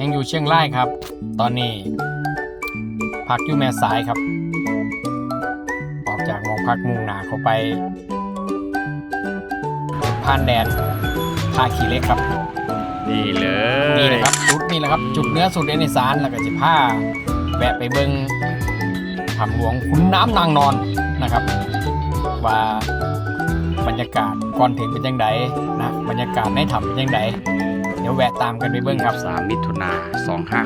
ยังอยู่เชียงรายครับ ตอนนี้ พักอยู่แม่สายครับ ออกจากหมองพักมุ่งหนาเข้าไปผ่านแดนท่าขี้เหล็กครับ นี่เลยนี่นะครับจุดนี่แหละครับ จุดเนื้อสุดเดนิสานแล้วก็จะผ้าแวะไปเบิงทำหลวงขุนน้ำนางนอนนะครับ ว่าบรรยากาศก่อนถึงเป็นยังไงนะบรรยากาศในถ้ำเป็นยังไง เดี๋ยวแวะตามกันไปเบิ้งครับสามมิถุนาสองห้า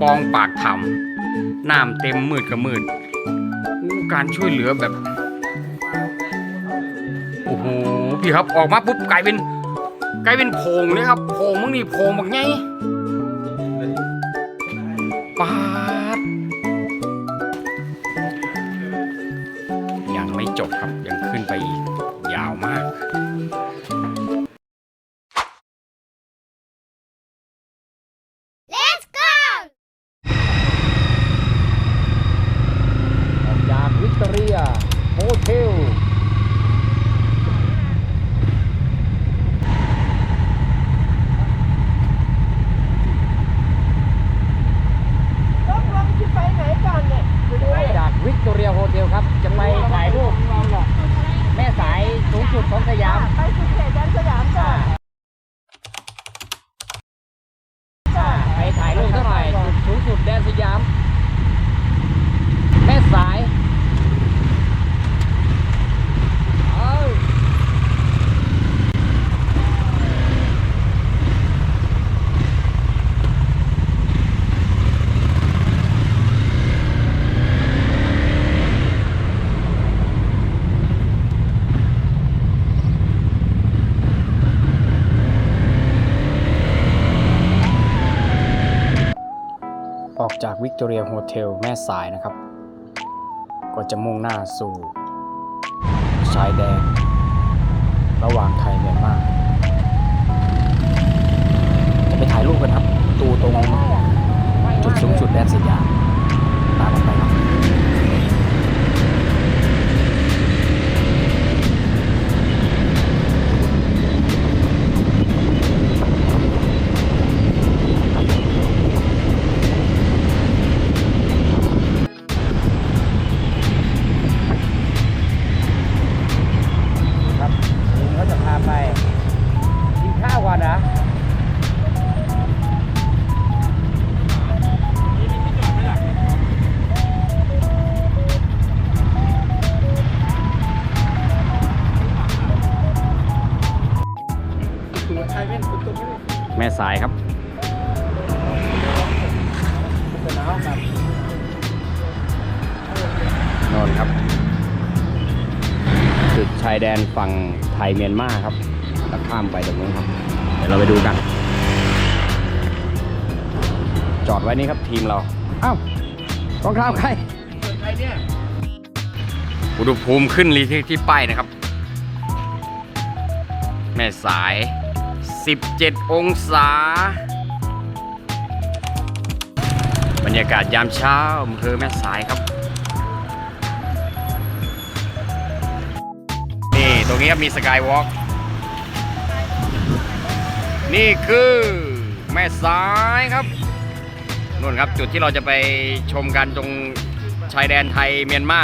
ปองปากถ้ำน้ำเต็มมืดกับมืดอู้การช่วยเหลือแบบ โอ้โห พี่ครับออกมาปุ๊บกลายเป็นกลายเป็นโพงเลยครับโพงมึงนี่โพงแบบไงปา ออกจากวิกตอเรียโฮเทลแม่สายนะครับ ก็จะมุ่งหน้าสู่ชายแดนระหว่างไทยเมียนมาจะไปถ่ายรูปกันครับ ตูตรงจุดสูงสุดแดนสยามตามกันไปครับ แม่สายครับนอนครับ จุดชายแดนฝั่งไทยเมียนมาครับแล้วข้ามไปตรงนู้นครับ เดี๋ยวเราไปดูกัน จอดไว้นี่ครับทีมเรา อ้าวรองเท้าใครอุณหภูมิขึ้นรีที่ที่ป้ายนะครับ แม่สาย 17 องศา บรรยากาศยามเช้าอำเภอแม่สายครับ นี่ตรงนี้ครับมีสกายวอล์กนี่คือแม่สายครับนู่นครับจุดที่เราจะไปชมกันตรงชายแดนไทยเมียนมา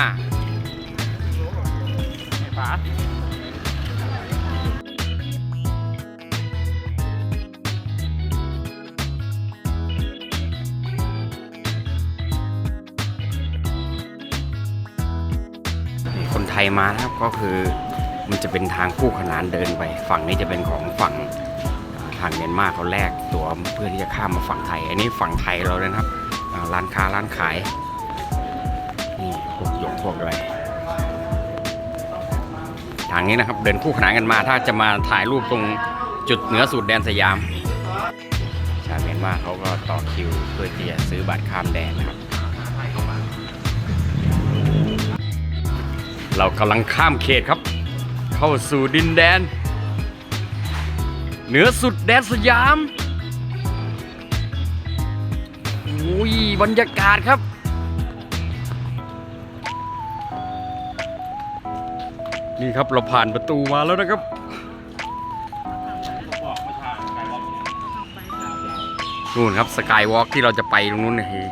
คนไทยมานะครับก็คือมันจะเป็นทางคู่ขนานเดินไป ฝั่งนี้จะเป็นของฝั่งทางเมียนมาเขาแลกตัวเพื่อที่จะข้ามมาฝั่งไทย อันนี้ฝั่งไทยเราเลยนะครับร้านค้าร้านขายนี่พวกหยกพวกอะไรทางนี้นะครับเดินคู่ขนานกันมาถ้าจะมาถ่ายรูปตรงจุดเหนือสุดแดนสยาม ชาวเมียนมาเขาก็ต่อคิวเพื่อที่จะซื้อบัตรข้ามแดนนะครับ เรากำลังข้ามเขตครับ เข้าสู่ดินแดน เหนือสุดแดนสยามอุ้ยบรรยากาศครับ นี่ครับเราผ่านประตูมาแล้วนะครับนู่นครับสกายวอล์กที่เราจะไปตรงนู้นนะฮี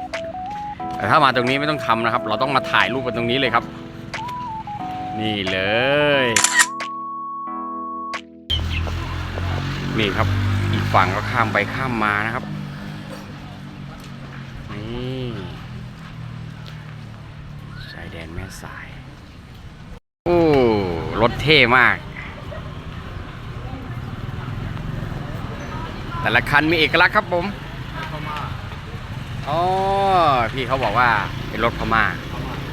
แต่ถ้ามาตรงนี้ไม่ต้องทำนะครับ เราต้องมาถ่ายรูปกันตรงนี้เลยครับ นี่เลย นี่ครับ อีกฝั่งก็ข้ามไปข้ามมานะครับ นี่ชายแดนแม่สาย โอ้ รถเท่มาก แต่ละคันมีเอกลักษณ์ครับผมอ๋อ พี่เขาบอกว่าเป็นรถพม่า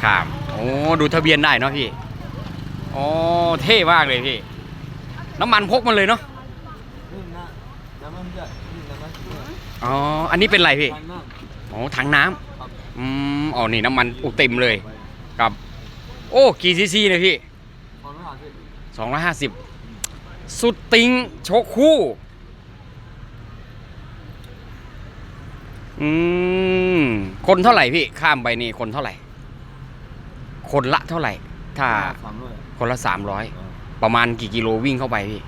ครับ โอ้ ดูทะเบียนได้เนาะพี่ อ๋อเท่มากเลยพี่ น้ำมันพกมันเลยเนาะอ๋ออันนี้เป็นอะไรพี่อ๋อถังน้ำอืมอ๋อนี่น้ำมันอุเต็มเลยครับ โอ้กี่ซีซีเลยพี่สองร้อยห้าสิบสุดติงโชคคู่อืมคนเท่าไหร่พี่ข้ามไปนี่คนเท่าไหร่ คนละเท่าไหร่ ถ้า คนละสามร้อยประมาณกี่กิโลวิ่งเข้าไปพี่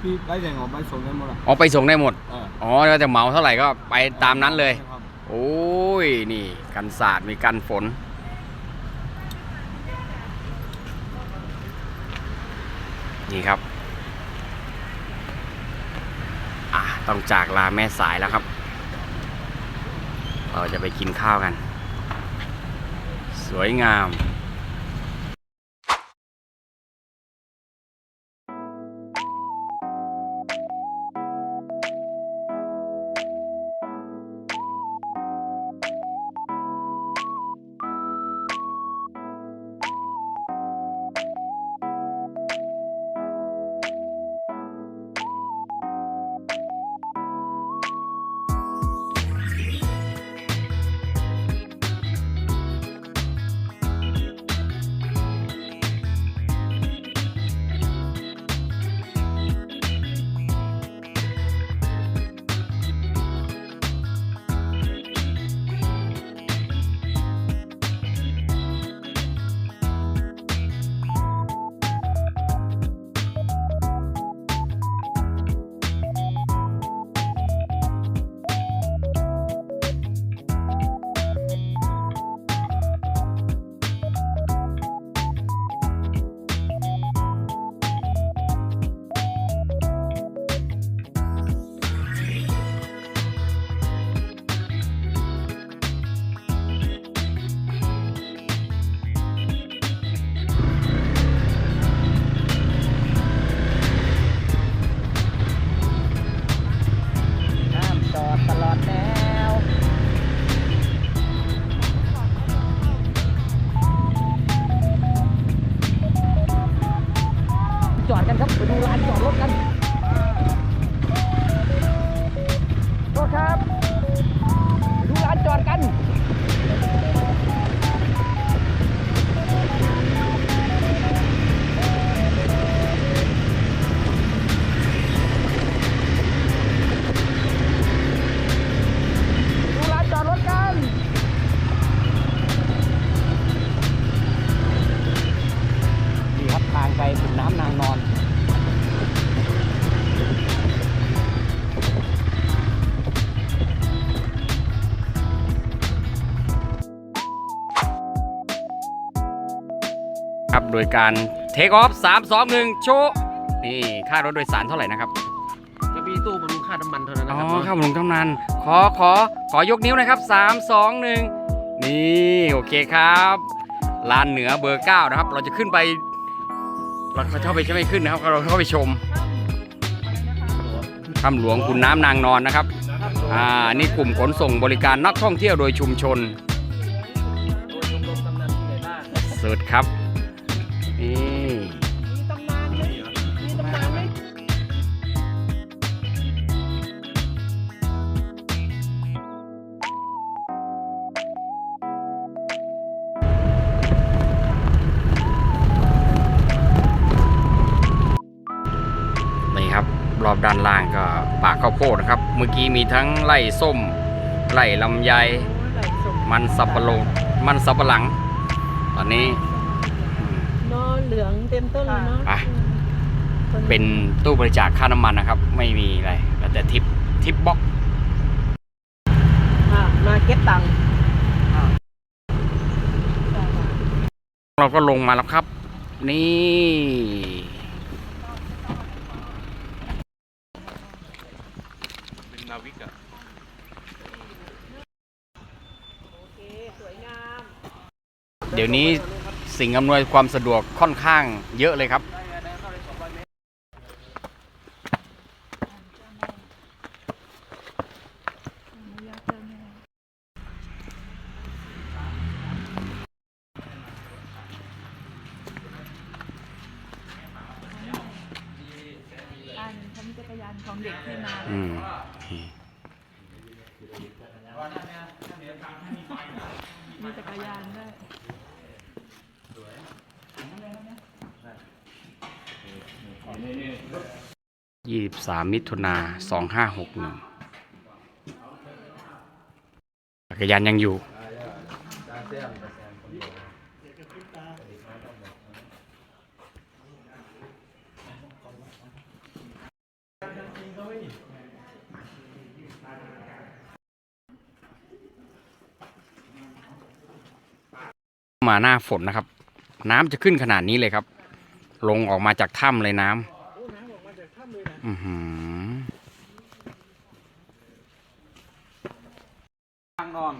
พี่ได้แรงออกไปส่งได้หมดอะอ๋อไปส่งได้หมดเอออ๋อแล้วจะเหมาเท่าไหร่ก็ไปตามนั้นเลย ครับโอ้ยนี่กันศาสตร์มีกันฝน นี่ครับ อะต้องจากลาแม่สายแล้วครับ เราจะไปกินข้าวกัน สวยงาม ครับ โดยการเทคออฟ3 2 1โชว์นี่ค่ารถโดยสารเท่าไหร่นะครับจะมีตู้บำรุงค่าน้ำมันเท่านั้นนะอ๋อครับข้าวหลวงเท่านั้นขอขอขอยกนิ้วนะครับ3 2 1นี่โอเคครับลานเหนือเบอร์9นะครับ เราจะขึ้นไป เราเข้าไปจะไม่ขึ้นนะครับ เราเข้าไปชมถ้ำหลวงคุณน้ำนางนอนนะครับ อ่า นี่กลุ่มขนส่งบริการนักท่องเที่ยวโดยชุมชน สุดครับ นี่ มีตำนานไหมมีตำนานไหมนี่ครับ รอบด้านล่างก็ป่าข้าวโพดนะครับ เมื่อกี้มีทั้งไร่ส้ม ไร่ลำไย มันสับปะรดมันสับปะหลัง ตอนนี้เนาะ ลืองเต็มต้นเลยเนาะไปต้นเป็นตู้บริจาคค่าน้ำมันนะครับ ไม่มีอะไรแล้วแต่ทิปทิปบ็อกอะมาเก็ตตังค์เราก็ลงมาแล้วครับ นี่ เป็นนาวิกอะโอเคสวยงามเดี๋ยวนี้ สิ่งอำนวยความสะดวกค่อนข้างเยอะเลยครับอ่านทำจักรยานของเด็กที่มา อืมมีจักรยานด้วย ยี่สิบสามมิถุนาสองห้าหกหนึ่งจักรยานยังอยู่ มาหน้าฝนนะครับ น้ำจะขึ้นขนาดนี้เลยครับ ลงออกมาจากถ้ำเลยน้ำ อือหือทางนอน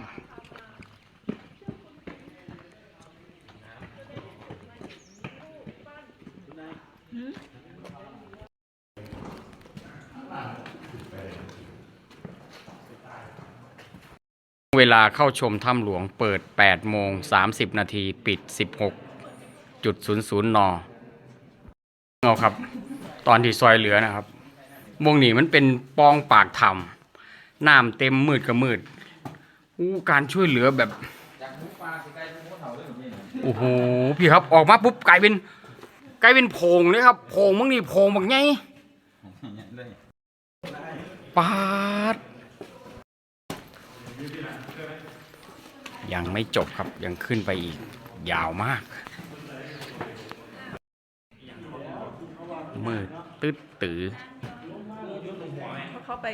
เวลาเข้าชมถ้ำหลวงเปิด 8 โมง 30 นาที ปิด 16.00 น เอาครับ ตอนที่ซอยเหลือนะครับวงนี้มันเป็นปองปากถ้ำน้ำเต็มมืดกับมืดอู้การช่วยเหลือแบบโอ้โหพี่ครับออกมาปุ๊บกลายเป็นกลายเป็นโพงเลยครับโพงมึงนี่โพงแบบไงปาด ยังไม่จบครับยังขึ้นไปอีกยาวมาก มืดตึ๊ดตือเพราะเขาไป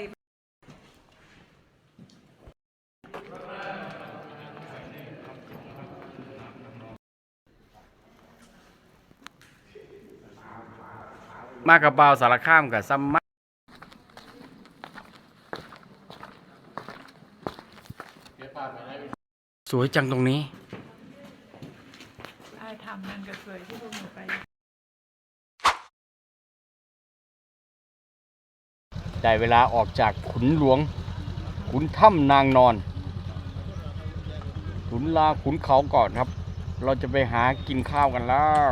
มากระเบาสารข้ามกับซัมมาสวยจังตรงนี้ ไอ้ทำนั่นก็สวยที่พวกหนูไป ได้เวลาออกจากขุนหลวง ขุนถ้ำนางนอน ขุนลาขุนเขาก่อนครับ เราจะไปหากินข้าวกันแล้ว